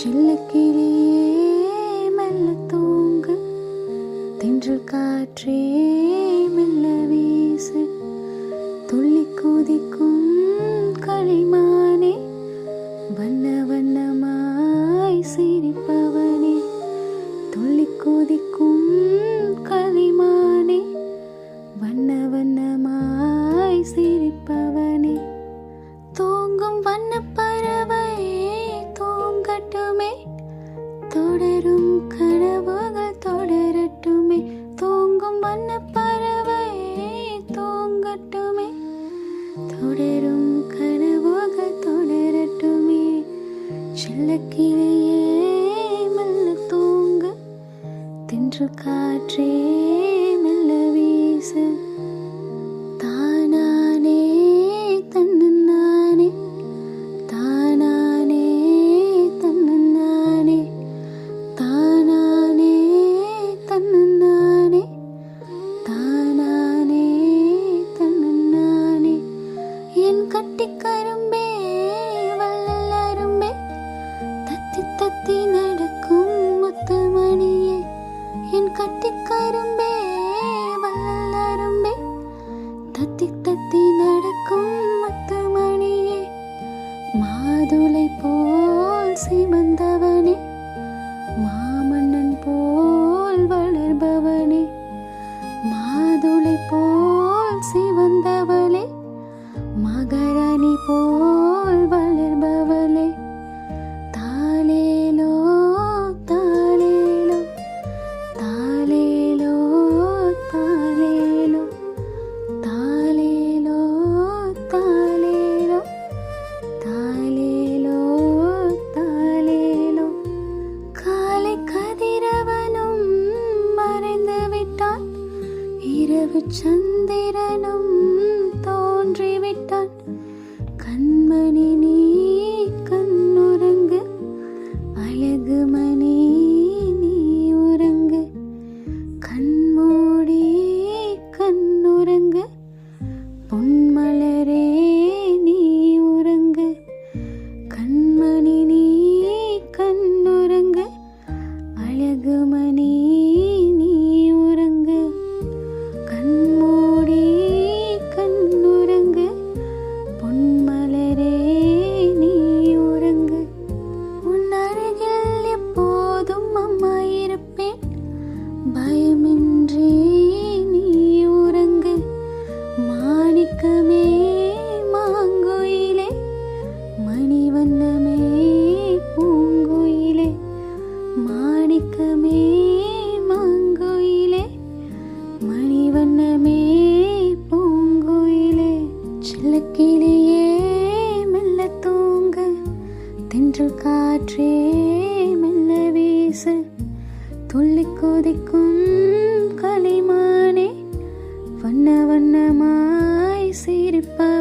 செல்லக்கிளியே மெல்ல தூங்கு தின்று காற்றே மெல்ல வீசு துள்ளி குதிக்கும் களிமானே வண்ண வண்ணமாய் சிரிப்பவனே துள்ளி குதிக்கும் காற்று காற்றே மெல்ல வீசு. தானானே தன்னே தானானே தன்னே தானானே தன்னே தானானே தன்னே என் கட்டிக்கரும் இரவு சந்திரனும் தோன்றிவிட்டான். கண்மணி மாணிக்கமே மாங்குயிலே மணிவண்ணமே பூங்குயிலே மாணிக்கமே மாங்குயிலே மணிவண்ணமே பூங்குயிலே. சில்லக்கிளியே மெல்ல தூங்கு தென்றல் காற்றே மெல்ல வீசு துள்ளி கொதிக்கும் களிமானே வண்ண வண்ணமா பேசியிருப்பார்